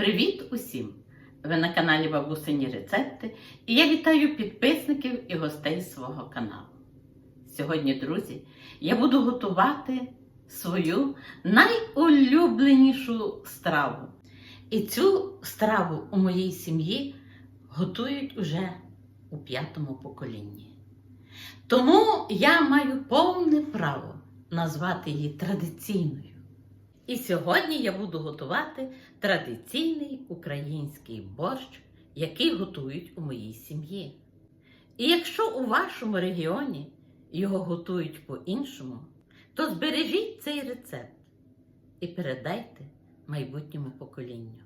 Привіт усім! Ви на каналі Бабусині Рецепти і я вітаю підписників і гостей свого каналу. Сьогодні, друзі, я буду готувати свою найулюбленішу страву. І цю страву у моїй сім'ї готують уже у п'ятому поколінні. Тому я маю повне право назвати її традиційною. І сьогодні я буду готувати традиційний український борщ, який готують у моїй сім'ї. І якщо у вашому регіоні його готують по-іншому, то збережіть цей рецепт і передайте майбутньому поколінню.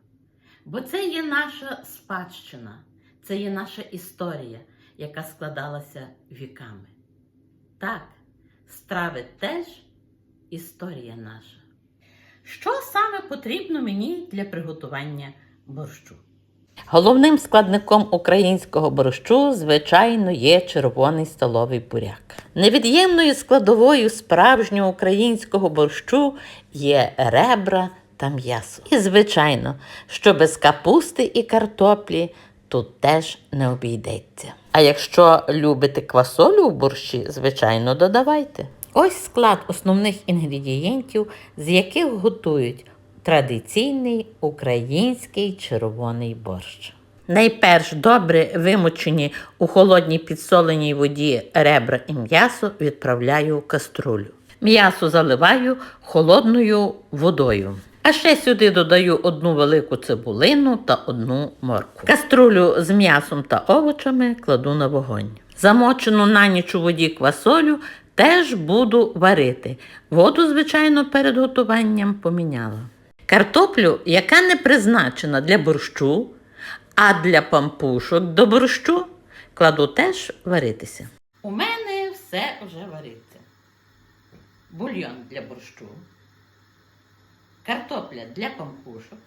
Бо це є наша спадщина, це є наша історія, яка складалася віками. Так, страви теж історія наша. Що саме потрібно мені для приготування борщу? Головним складником українського борщу, звичайно, є червоний столовий буряк. Невід'ємною складовою справжнього українського борщу є ребра та м'ясо. І, звичайно, що без капусти і картоплі тут теж не обійдеться. А якщо любите квасолю в борщі, звичайно, додавайте. Ось склад основних інгредієнтів, з яких готують традиційний український червоний борщ. Найперш добре вимочені у холодній підсоленій воді ребра і м'ясо відправляю в каструлю. М'ясо заливаю холодною водою. А ще сюди додаю одну велику цибулину та одну моркву. Каструлю з м'ясом та овочами кладу на вогонь. Замочену на ніч у воді квасолю теж буду варити. Воду, звичайно, перед готуванням поміняла. Картоплю, яка не призначена для борщу, а для пампушок до борщу, кладу теж варитися. У мене все вже вариться. Бульйон для борщу, картопля для пампушок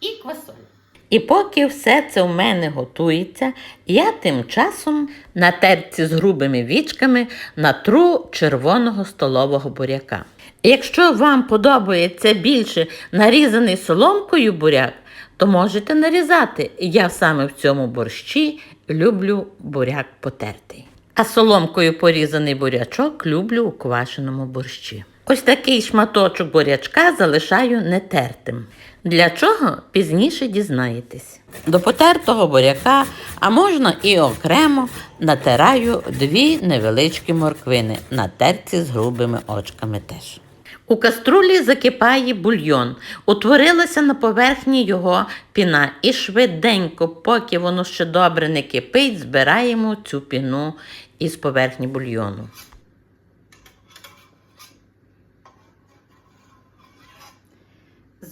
і квасоля. І поки все це в мене готується, я тим часом на терці з грубими вічками натру червоного столового буряка. Якщо вам подобається більше нарізаний соломкою буряк, то можете нарізати. Я саме в цьому борщі люблю буряк потертий. А соломкою порізаний бурячок люблю у квашеному борщі. Ось такий шматочок бурячка залишаю нетертим. Для чого пізніше дізнаєтесь. До потертого буряка, а можна і окремо, натираю дві невеличкі морквини на терці з грубими очками теж. У каструлі закипає бульйон, утворилася на поверхні його піна, і швиденько, поки воно ще добре не кипить, збираємо цю піну із поверхні бульйону.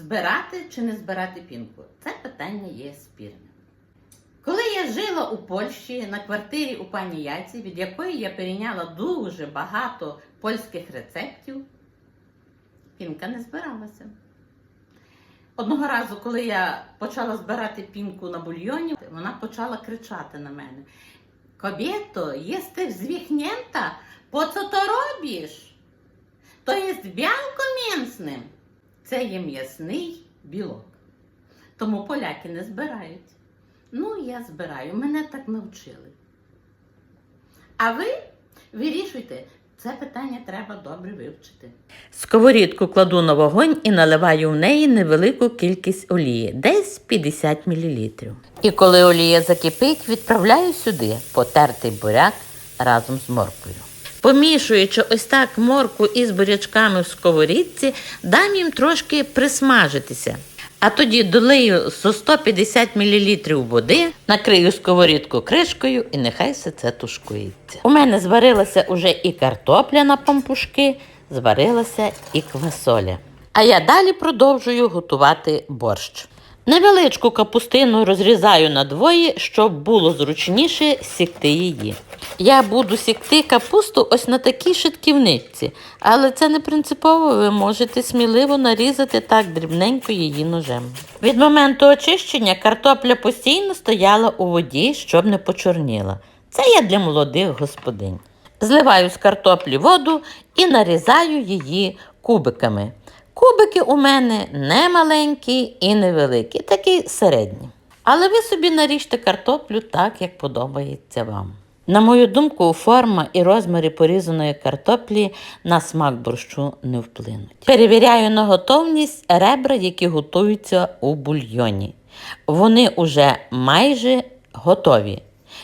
Збирати чи не збирати пінку? Це питання є спірне. Коли я жила у Польщі на квартирі у пані Яці, від якої я перейняла дуже багато польських рецептів, пінка не збиралася. Одного разу, коли я почала збирати пінку на бульйоні, вона почала кричати на мене: Кобєто, єсти звіхнєнта, по co то робиш? То є біалко м'ясним. Це є м'ясний білок. Тому поляки не збирають. Ну, я збираю, мене так навчили. А ви вирішуйте, це питання треба добре вивчити. Сковорідку кладу на вогонь і наливаю в неї невелику кількість олії, десь 50 мл. І коли олія закипить, відправляю сюди потертий буряк разом з морквою. Помішуючи ось так морку із бурячками в сковорідці, дам їм трошки присмажитися. А тоді долию 150 мл води, накрию сковорідку кришкою і нехай все це тушкується. У мене зварилася уже і картопля на пампушки, зварилася і квасоля. А я далі продовжую готувати борщ. Невеличку капустину розрізаю на двоє, щоб було зручніше сікти її. Я буду сікти капусту ось на такій шитківниці, але це не принципово, ви можете сміливо нарізати так дрібненько її ножем. Від моменту очищення картопля постійно стояла у воді, щоб не почорніла. Це я для молодих господинь. Зливаю з картоплі воду і нарізаю її кубиками. Кубики у мене не маленькі і не великі, такі середні. Але ви собі наріжте картоплю так, як подобається вам. На мою думку, форма і розміри порізаної картоплі на смак борщу не вплинуть. Перевіряю на готовність ребра, які готуються у бульйоні. Вони уже майже готові.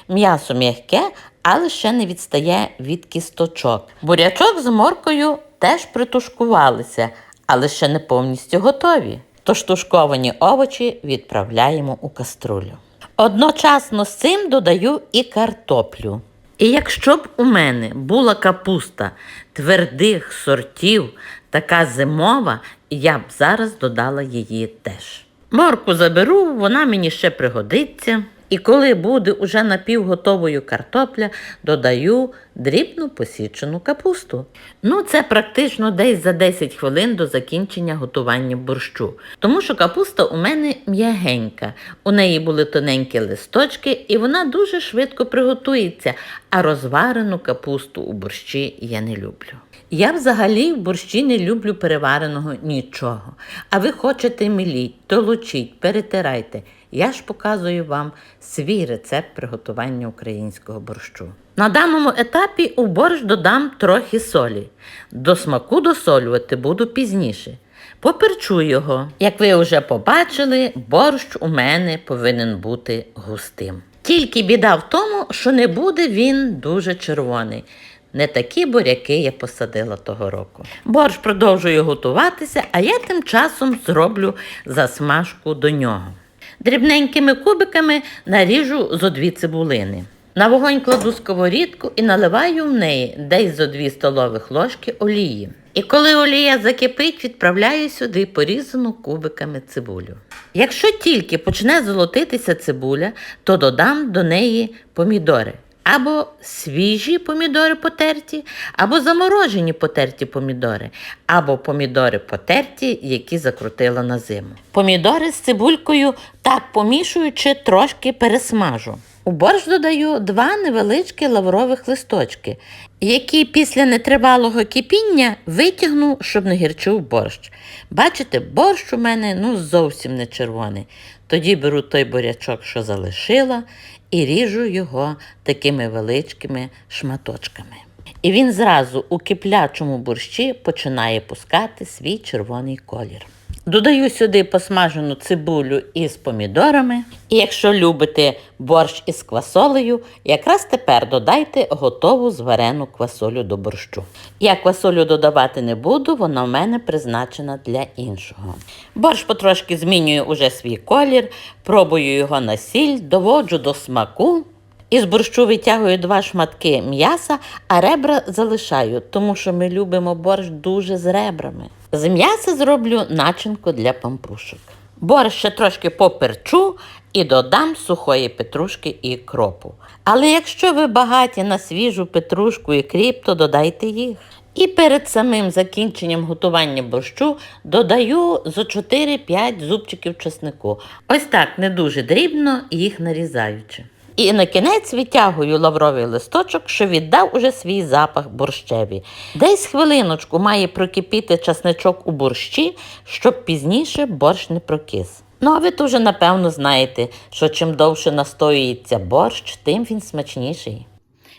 М'ясо м'яке, але ще не відстає від кісточок. Бурячок з моркою теж притушкувалися, але ще не повністю готові. Тож тушковані овочі відправляємо у каструлю. Одночасно з цим додаю і картоплю. І якщо б у мене була капуста твердих сортів, така зимова, я б зараз додала її теж. Морку заберу, вона мені ще пригодиться. І коли буде уже напівготовою картопля, додаю дрібну посічену капусту. Ну, це практично десь за 10 хвилин до закінчення готування борщу. Тому що капуста у мене м'ягенька. У неї були тоненькі листочки, і вона дуже швидко приготується. А розварену капусту у борщі я не люблю. Я взагалі в борщі не люблю перевареного нічого. А ви хочете міліть, толочіть, перетирайте. Я ж показую вам свій рецепт приготування українського борщу. На даному етапі у борщ додам трохи солі. До смаку досолювати буду пізніше. Поперчу його. Як ви вже побачили, борщ у мене повинен бути густим. Тільки біда в тому, що не буде він дуже червоний. Не такі буряки я посадила того року. Борщ продовжує готуватися, а я тим часом зроблю засмажку до нього. Дрібненькими кубиками наріжу зо дві цибулини. На вогонь кладу сковорідку і наливаю в неї десь зо дві столових ложки олії. І коли олія закипить, відправляю сюди порізану кубиками цибулю. Якщо тільки почне золотитися цибуля, то додам до неї помідори. Або свіжі помідори потерті, або заморожені потерті помідори, або помідори потерті, які закрутила на зиму. Помідори з цибулькою так помішуючи, трошки пересмажу. У борщ додаю два невеличкі лаврових листочки, які після нетривалого кипіння витягну, щоб не гірчив борщ. Бачите, борщ у мене ну зовсім не червоний. Тоді беру той бурячок, що залишила, і ріжу його такими величкими шматочками. І він зразу у киплячому борщі починає пускати свій червоний колір. Додаю сюди посмажену цибулю із помідорами. І якщо любите борщ із квасолею, якраз тепер додайте готову зварену квасолю до борщу. Я квасолю додавати не буду, вона в мене призначена для іншого. Борщ потрошки змінює уже свій колір, пробую його на сіль, доводжу до смаку. Із борщу витягую два шматки м'яса, а ребра залишаю, тому що ми любимо борщ дуже з ребрами. З м'яса зроблю начинку для пампушок. Борщ ще трошки поперчу і додам сухої петрушки і кропу. Але якщо ви багаті на свіжу петрушку і кріп, то додайте їх. І перед самим закінченням готування борщу додаю зо 4-5 зубчиків чеснику. Ось так не дуже дрібно, їх нарізаючи. І на кінець витягую лавровий листочок, що віддав уже свій запах борщеві. Десь хвилиночку має прокипіти часничок у борщі, щоб пізніше борщ не прокис. Ну, а ви то вже напевно знаєте, що чим довше настоюється борщ, тим він смачніший.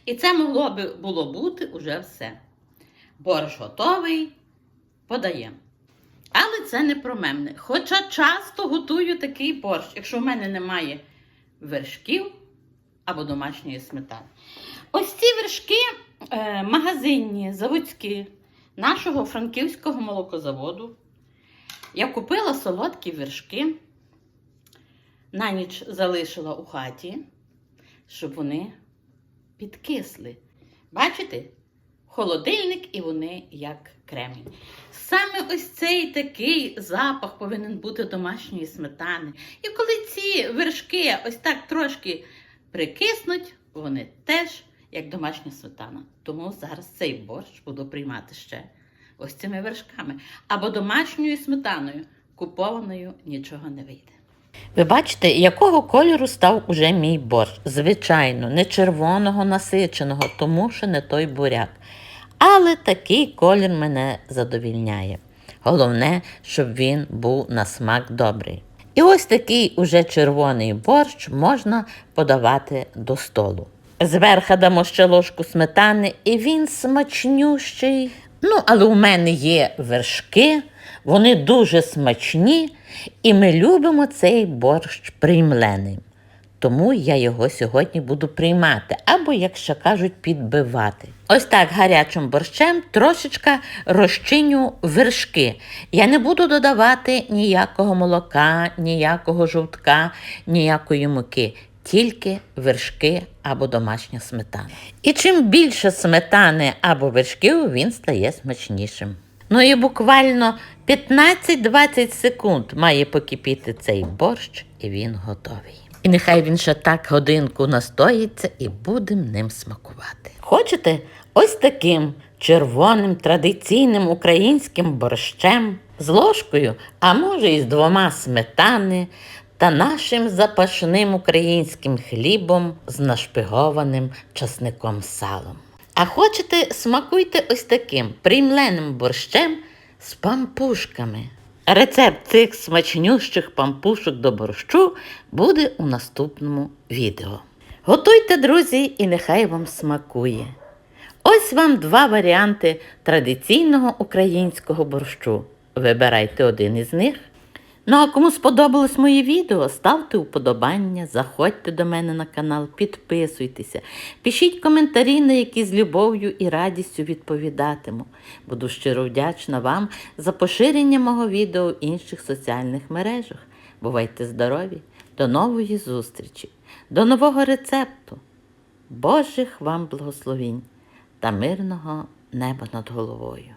І це могло би було бути уже все. Борщ готовий, подаємо. Але це не про мене. Хоча часто готую такий борщ, якщо в мене немає вершків або домашньої сметани. Ось ці вершки е, магазинні, заводські, нашого франківського молокозаводу. Я купила солодкі вершки, на ніч залишила у хаті, щоб вони підкисли. Бачите? Холодильник і вони як кремінь. Саме ось цей такий запах повинен бути домашньої сметани. І коли ці вершки ось так трошки прикиснуть, вони теж як домашня сметана. Тому зараз цей борщ буду приймати ще ось цими вершками. Або домашньою сметаною, купованою нічого не вийде. Ви бачите, якого кольору став уже мій борщ? Звичайно, не червоного насиченого, тому що не той буряк. Але такий колір мене задовільняє. Головне, щоб він був на смак добрий. І ось такий уже червоний борщ можна подавати до столу. Зверху дамо ще ложку сметани, і він смачнющий. Ну, але у мене є вершки, вони дуже смачні, і ми любимо цей борщ приймлений. Тому я його сьогодні буду приймати, або, як ще кажуть, підбивати. Ось так гарячим борщем трошечка розчиню вершки. Я не буду додавати ніякого молока, ніякого жовтка, ніякої муки, тільки вершки або домашня сметана. І чим більше сметани або вершків, він стає смачнішим. Ну і буквально 15-20 секунд має покипіти цей борщ, і він готовий. І нехай він ще так годинку настоїться і будемо ним смакувати. Хочете ось таким червоним традиційним українським борщем з ложкою, а може і з двома сметани та нашим запашним українським хлібом з нашпигованим часником салом. А хочете, смакуйте ось таким приймленим борщем з пампушками. Рецепт цих смачнющих пампушок до борщу буде у наступному відео. Готуйте, друзі, і нехай вам смакує. Ось вам два варіанти традиційного українського борщу. Вибирайте один із них. Ну а кому сподобалось моє відео, ставте вподобання, заходьте до мене на канал, підписуйтеся, пишіть коментарі, на які з любов'ю і радістю відповідатиму. Буду щиро вдячна вам за поширення мого відео в інших соціальних мережах. Бувайте здорові! До нової зустрічі, до нового рецепту. Божих вам благословінь та мирного неба над головою.